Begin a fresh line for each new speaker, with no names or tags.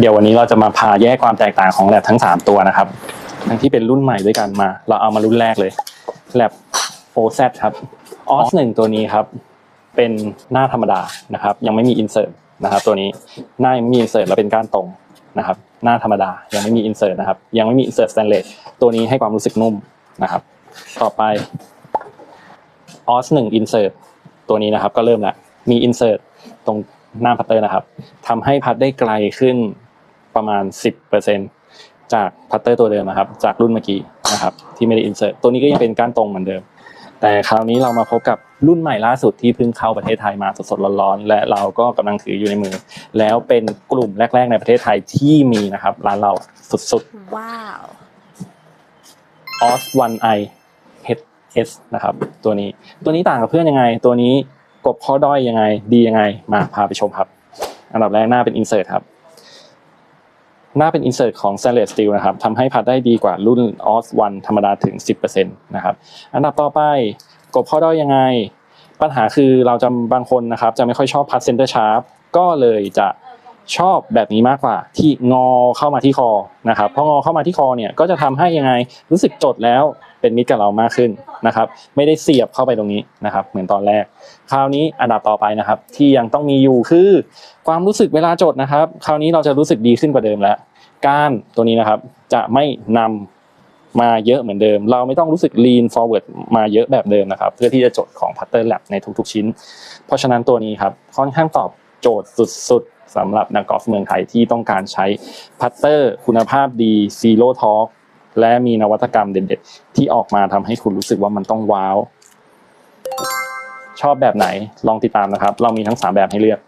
เดี๋ยววันนี้เราจะมาพาแยกความแตกต่างของแลบทั้ง 3 ตัวนะครับ ทั้งที่เป็นรุ่นใหม่ด้วยกันมา เราเอามารุ่นแรกเลยแลบ OZ ครับออสหนึ่งตัวนี้ครับ เป็นหน้าธรรมดานะครับ ยังไม่มีอินเสิร์ตนะครับ ตัวนี้หน้ายังมีอินเสิร์ตแล้วเป็นก้านตรงนะครับ หน้าธรรมดายังไม่มีอินเสิร์ตนะครับ ยังไม่มีอินเสิร์ตสแตนเลสตัวนี้ให้ความรู้สึกนุ่มนะครับ ต่อไปออสหนึ่งอินเสิร์ตตัวนี้นะครับ ก็เริ่มแล้วมีอินเสิร์ตตรงหน้าพัตเตอร์นะครับทำให้พัดได้ไกลขึ้น ประมาณ 10%จากพัตเตอร์ตัวเดิมนะครับ จากรุ่นเมื่อกี้นะครับที่ไม่ได้อินเสิร์ตตัวนี้ก็ยังเป็นก้านตรงเหมือนเดิม แต่คราวนี้เรามาพบกับรุ่นใหม่ล่าสุดที่เพิ่งเข้าประเทศไทยมาสดๆร้อนๆและเราก็กำลังถืออยู่ในมือ แล้วเป็นกลุ่มแรก ๆ ในประเทศไทยที่มีนะครับร้านเราสุดๆ
ว้าว
OS One i HS นะครับตัวนี้ตัวนี้ต่างกับเพื่อนยังไง ตัวนี้กบข้อด้อยยังไง ดียังไงมาพาไปชมครับ อันดับแรกหน้าเป็น insert ครับ หน้าเป็น insert ของ stainless steel นะครับทำให้พัดได้ดีกว่ารุ่น OS 1ธรรมดาถึง 10%นะครับอันดับต่อไปกบข้อด้อยยังไง ปัญหาคือเราจะบางคนนะครับจะไม่ค่อยชอบพัด center sharp ก็เลยจะ ชอบแบบนี้มากกว่า ที่งอเข้ามาที่คอนะครับพองอเข้ามาที่คอเนี่ยก็จะทำให้ยังไงรู้สึกจดแล้วเป็นมิตรกับเรามากขึ้นนะครับ ไม่ได้เสียบเข้าไปตรงนี้นะครับ เหมือนตอนแรก คราวนี้อันดับต่อไปนะครับ ที่ยังต้องมีอยู่คือ ความรู้สึกเวลาจดนะครับ คราวนี้เราจะรู้สึกดีขึ้นกว่าเดิมแล้วก้านตัวนี้นะครับ จะไม่นำมาเยอะเหมือนเดิม เราไม่ต้องรู้สึก lean forward มาเยอะแบบเดิมนะครับ เพื่อที่จะจดของ Putter Lab ในทุกๆชิ้น เพราะฉะนั้นตัวนี้ครับค่อนข้างตอบโจทย์สุดๆ สำหรับนักกอล์ฟเมืองไทยที่ต้องการใช้พัตเตอร์คุณภาพดีซีโร่ทอร์กและมีนวัตกรรมเด็ดๆ ที่ออกมาทำให้คุณรู้สึกว่ามันต้องว้าว ชอบแบบไหนลองติดตามนะครับ เรามีทั้ง 3 แบบให้เลือก